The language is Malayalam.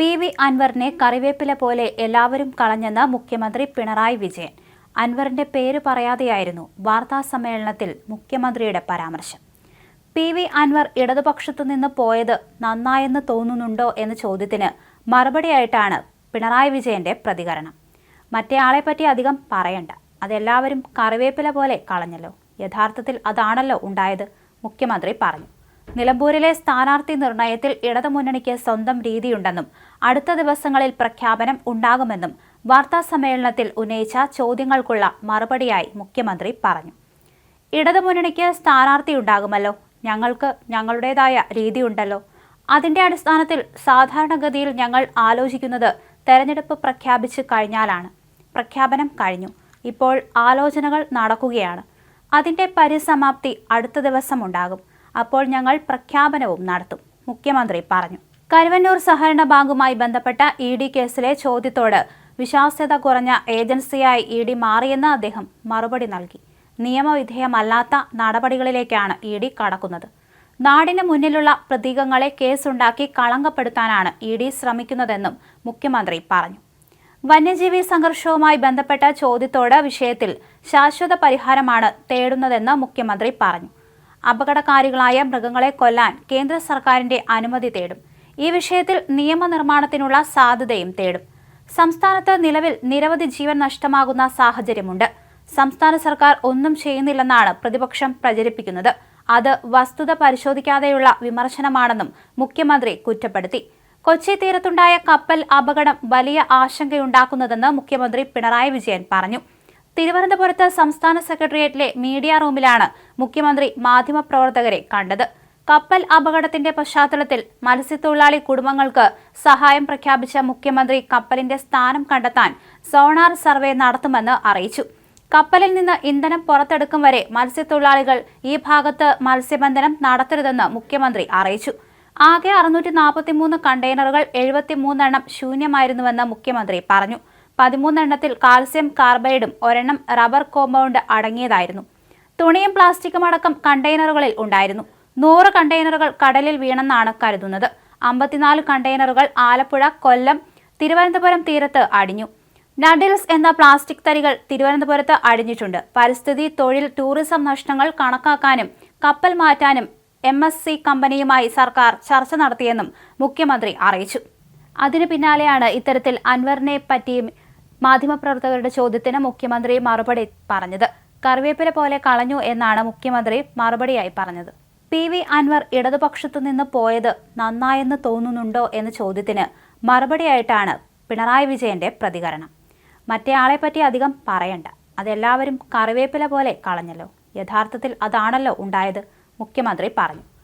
പി വി അൻവറിനെ കറിവേപ്പില പോലെ എല്ലാവരും കളഞ്ഞെന്ന് മുഖ്യമന്ത്രി പിണറായി വിജയൻ. അൻവറിന്റെ പേര് പറയാതെയായിരുന്നു വാർത്താ സമ്മേളനത്തിൽ മുഖ്യമന്ത്രിയുടെ പരാമർശം. പി വി അൻവർ ഇടതുപക്ഷത്തു നിന്ന് പോയത് നന്നായെന്ന് തോന്നുന്നുണ്ടോ എന്ന ചോദ്യത്തിന് മറുപടിയായിട്ടാണ് പിണറായി വിജയന്റെ പ്രതികരണം. മറ്റേ പറ്റി അധികം പറയണ്ട. അതെല്ലാവരും കറിവേപ്പില പോലെ കളഞ്ഞല്ലോ. യഥാർത്ഥത്തിൽ അതാണല്ലോ ഉണ്ടായത് മുഖ്യമന്ത്രി പറഞ്ഞു. നിലമ്പൂരിലെ സ്ഥാനാർത്ഥി നിർണയത്തിൽ ഇടതുമുന്നണിക്ക് സ്വന്തം രീതിയുണ്ടെന്നും അടുത്ത ദിവസങ്ങളിൽ പ്രഖ്യാപനം ഉണ്ടാകുമെന്നും വാർത്താ സമ്മേളനത്തിൽ ഉന്നയിച്ച ചോദ്യങ്ങൾക്കുള്ള മറുപടിയായി മുഖ്യമന്ത്രി പറഞ്ഞു. ഇടതുമുന്നണിക്ക് സ്ഥാനാർത്ഥി ഉണ്ടാകുമല്ലോ. ഞങ്ങൾക്ക് ഞങ്ങളുടേതായ രീതിയുണ്ടല്ലോ. അതിന്റെ അടിസ്ഥാനത്തിൽ സാധാരണഗതിയിൽ ഞങ്ങൾ ആലോചിക്കുന്നത് തെരഞ്ഞെടുപ്പ് പ്രഖ്യാപിച്ച് കഴിഞ്ഞാലാണ്. പ്രഖ്യാപനം കഴിഞ്ഞു. ഇപ്പോൾ ആലോചനകൾ നടക്കുകയാണ്. അതിന്റെ പരിസമാപ്തി അടുത്ത ദിവസം ഉണ്ടാകും അപ്പോൾ ഞങ്ങൾ പ്രഖ്യാപനവും നടത്തും. മുഖ്യമന്ത്രി പറഞ്ഞു. കരുവന്നൂർ സഹകരണ ബാങ്കുമായി ബന്ധപ്പെട്ട ഇ ഡി കേസിലെ ചോദ്യത്തോട് വിശ്വാസ്യത കുറഞ്ഞ ഏജൻസിയായി ഇ ഡി മാറിയെന്ന് അദ്ദേഹം മറുപടി നൽകി. നിയമവിധേയമല്ലാത്ത നടപടികളിലേക്കാണ് ഇ ഡി കടക്കുന്നത്. നാടിന് മുന്നിലുള്ള പ്രതീകങ്ങളെ കേസുണ്ടാക്കി കളങ്കപ്പെടുത്താനാണ് ഇ ഡി ശ്രമിക്കുന്നതെന്നും മുഖ്യമന്ത്രി പറഞ്ഞു. വന്യജീവി സംഘർഷവുമായി ബന്ധപ്പെട്ട ചോദ്യത്തോട് വിഷയത്തിൽ ശാശ്വത പരിഹാരമാണ് തേടുന്നതെന്ന് മുഖ്യമന്ത്രി പറഞ്ഞു. അപകടകാരികളായ മൃഗങ്ങളെ കൊല്ലാൻ കേന്ദ്ര സർക്കാരിന്റെ അനുമതി തേടും. ഈ വിഷയത്തിൽ നിയമനിർമ്മാണത്തിനുള്ള സാധ്യതയും തേടും. സംസ്ഥാനത്ത് നിലവിൽ നിരവധി ജീവൻ നഷ്ടമാകുന്ന സാഹചര്യമുണ്ട്. സംസ്ഥാന സർക്കാർ ഒന്നും ചെയ്യുന്നില്ലെന്നാണ് പ്രതിപക്ഷം പ്രചരിപ്പിക്കുന്നത്. അത് വസ്തുത പരിശോധിക്കാതെയുള്ള വിമർശനമാണെന്നും മുഖ്യമന്ത്രി കുറ്റപ്പെടുത്തി. കൊച്ചി തീരത്തുണ്ടായ കപ്പൽ അപകടം വലിയ ആശങ്കയുണ്ടാക്കുന്നതെന്ന് മുഖ്യമന്ത്രി പിണറായി വിജയൻ പറഞ്ഞു. തിരുവനന്തപുരത്ത് സംസ്ഥാന സെക്രട്ടേറിയറ്റിലെ മീഡിയ റൂമിലാണ് മുഖ്യമന്ത്രി മാധ്യമപ്രവർത്തകരെ കണ്ടത്. കപ്പൽ അപകടത്തിന്റെ പശ്ചാത്തലത്തിൽ മത്സ്യത്തൊഴിലാളി കുടുംബങ്ങൾക്ക് സഹായം പ്രഖ്യാപിച്ച മുഖ്യമന്ത്രി കപ്പലിന്റെ സ്ഥാനം കണ്ടെത്താൻ സോണാർ സർവേ നടത്തുമെന്ന് അറിയിച്ചു. കപ്പലിൽ നിന്ന് ഇന്ധനം പുറത്തെടുക്കും വരെ മത്സ്യത്തൊഴിലാളികൾ ഈ ഭാഗത്ത് മത്സ്യബന്ധനം നടത്തരുതെന്ന് മുഖ്യമന്ത്രി അറിയിച്ചു. ആകെ അറുന്നൂറ്റി നാൽപ്പത്തിമൂന്ന് കണ്ടെയ്നറുകൾ എഴുപത്തിമൂന്നെണ്ണം ശൂന്യമായിരുന്നുവെന്ന് മുഖ്യമന്ത്രി പറഞ്ഞു. പതിമൂന്നെണ്ണത്തിൽ കാൽസ്യം കാർബൈഡും ഒരെണ്ണം റബ്ബർ കോമ്പൗണ്ട് അടങ്ങിയതായിരുന്നു. തുണിയും പ്ലാസ്റ്റിക്കും അടക്കം കണ്ടെയ്നറുകളിൽ ഉണ്ടായിരുന്നു. നൂറ് കണ്ടെയ്നറുകൾ കടലിൽ വീണെന്നാണ് കരുതുന്നത്. അമ്പത്തിനാല് കണ്ടെയ്നറുകൾ ആലപ്പുഴ കൊല്ലം തിരുവനന്തപുരം തീരത്ത് അടിഞ്ഞു. നഡിൽസ് എന്ന പ്ലാസ്റ്റിക് തരികൾ തിരുവനന്തപുരത്ത് അടിഞ്ഞിട്ടുണ്ട്. പരിസ്ഥിതി തൊഴിൽ ടൂറിസം നഷ്ടങ്ങൾ കണക്കാക്കാനും കപ്പൽ മാറ്റാനും എം എസ് സി കമ്പനിയുമായി സർക്കാർ ചർച്ച നടത്തിയെന്നും മുഖ്യമന്ത്രി അറിയിച്ചു. അതിനു പിന്നാലെയാണ് ഇത്തരത്തിൽ അൻവറിനെ പറ്റിയും മാധ്യമപ്രവർത്തകരുടെ ചോദ്യത്തിന് മുഖ്യമന്ത്രി മറുപടി പറഞ്ഞത്. കറിവേപ്പില പോലെ കളഞ്ഞു എന്നാണ് മുഖ്യമന്ത്രി മറുപടിയായി പറഞ്ഞത്. പി വി അൻവർ ഇടതുപക്ഷത്തു നിന്ന് പോയത് നന്നായെന്ന് തോന്നുന്നുണ്ടോ എന്ന ചോദ്യത്തിന് മറുപടിയായിട്ടാണ് പിണറായി വിജയന്റെ പ്രതികരണം. മറ്റേ പറ്റി അധികം പറയണ്ട. അതെല്ലാവരും കറിവേപ്പില പോലെ കളഞ്ഞല്ലോ. യഥാർത്ഥത്തിൽ അതാണല്ലോ ഉണ്ടായത് മുഖ്യമന്ത്രി പറഞ്ഞു.